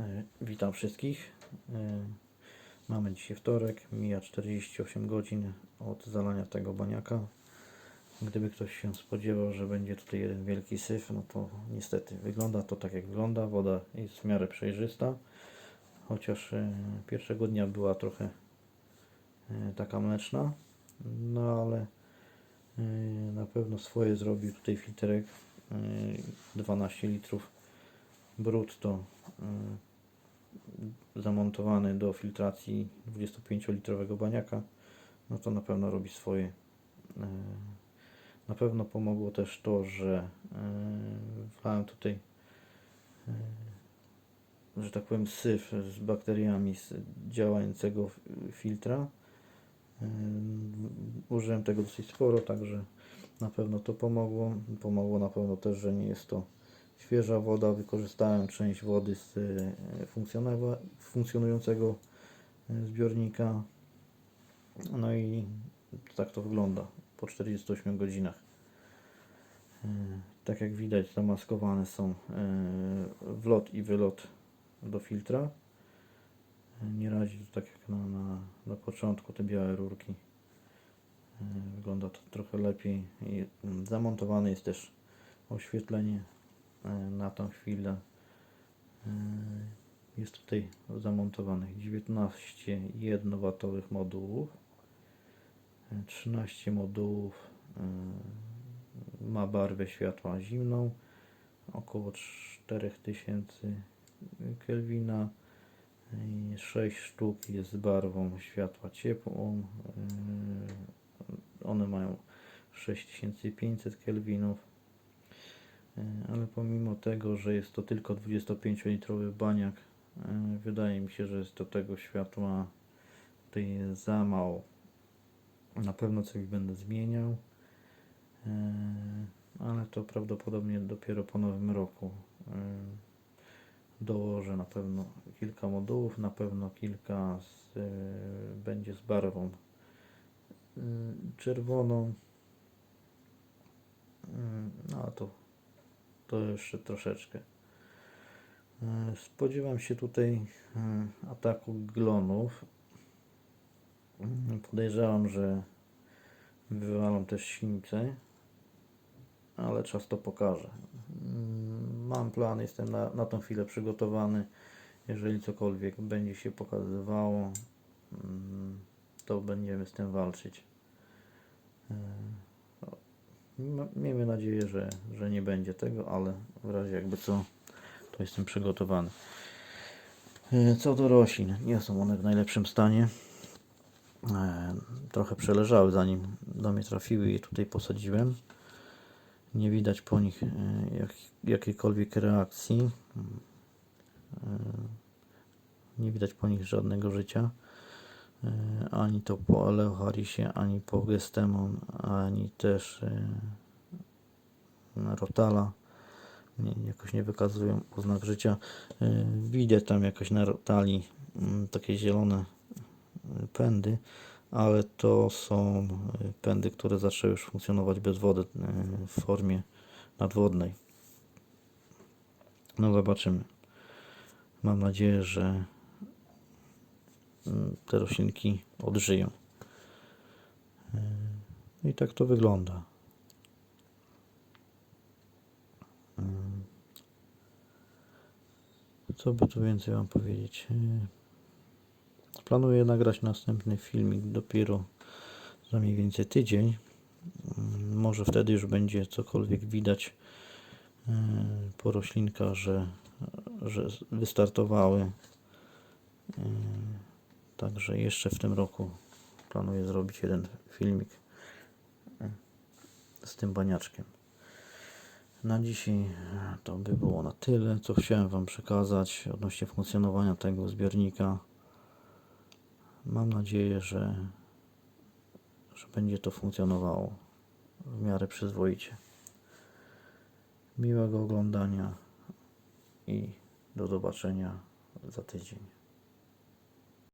E, Witam wszystkich. E, Mamy dzisiaj wtorek, mija 48 godzin od zalania tego baniaka. Gdyby ktoś się spodziewał, że będzie tutaj jeden wielki syf, no to niestety wygląda to tak jak wygląda. Woda jest w miarę przejrzysta, chociaż e, pierwszego dnia była trochę taka mleczna, no ale na pewno swoje zrobił tutaj filterek e, 12 litrów brutto zamontowany do filtracji 25-litrowego baniaka, no to na pewno robi swoje. E, Na pewno pomogło też to, że e, wlałem tutaj, e, że tak powiem, syf z bakteriami z działającego filtra. Użyłem tego dosyć sporo, także na pewno to pomogło. Pomogło na pewno też, że nie jest to świeża woda. Wykorzystałem część wody z e, funkcjonującego e, zbiornika. No i tak to wygląda po 48 godzinach. E, Tak jak widać, zamaskowane są wlot i wylot do filtra. Nie razi to tak jak na, na, na początku te białe rurki. Wygląda to trochę lepiej. Mm, zamontowane jest też oświetlenie na tą chwilę. E, Jest tutaj zamontowanych 19 jednowatowych modułów. E, 13 modułów e, ma barwę światła zimną, około 4000 Kelwina. i 6 sztuk jest z barwą światła ciepłą. e, One mają 6500 Kelwinów. E, Ale pomimo tego, że jest to tylko 25-litrowy baniak, e, wydaje mi się, że jest to tego światła tutaj za mało. Na pewno coś będę zmieniał, e, ale to prawdopodobnie dopiero po nowym roku. Dołożę na pewno kilka modułów, na pewno kilka z, będzie z barwą czerwoną. No a to, to jeszcze troszeczkę. E, Spodziewam się tutaj e, ataku glonów. Mm, Podejrzewam, że wywalą też ślimce, ale czas to pokaże. Mm, Mam plan, jestem na, na tą chwilę przygotowany. Jeżeli cokolwiek będzie się pokazywało, mm, to będziemy z tym walczyć. No, Miejmy nadzieję, że, że nie będzie tego, ale w razie jakby co, to jestem przygotowany. E, Co do roślin, nie są one w najlepszym stanie. E, Trochę przeleżały zanim do mnie trafiły i tutaj posadziłem. Nie widać po nich e, jak, jakiejkolwiek reakcji. Nie widać po nich żadnego życia. E, Ani to po Aleoharisie, ani po Gestemon, ani też e, Rotala. Jakoś nie wykazują oznak życia. E, Widać tam jakoś na Rotali mm, takie zielone pędy, ale to są pędy, które zaczęły już funkcjonować bez wody w formie nadwodnej. No zobaczymy. Mam nadzieję, że te roślinki odżyją. E, I tak to wygląda. Mm. Co by tu więcej Wam powiedzieć? E, Planuję nagrać następny filmik dopiero za mniej więcej tydzień. Może wtedy już będzie cokolwiek widać e, po roślinkach, że, że wystartowały. E, Także jeszcze w tym roku planuję zrobić jeden filmik e, z tym baniaczkiem. Na dzisiaj to by było na tyle, co chciałem Wam przekazać odnośnie funkcjonowania tego zbiornika. Mam nadzieję, że, że będzie to funkcjonowało w miarę przyzwoicie. Miłego oglądania i do zobaczenia za tydzień.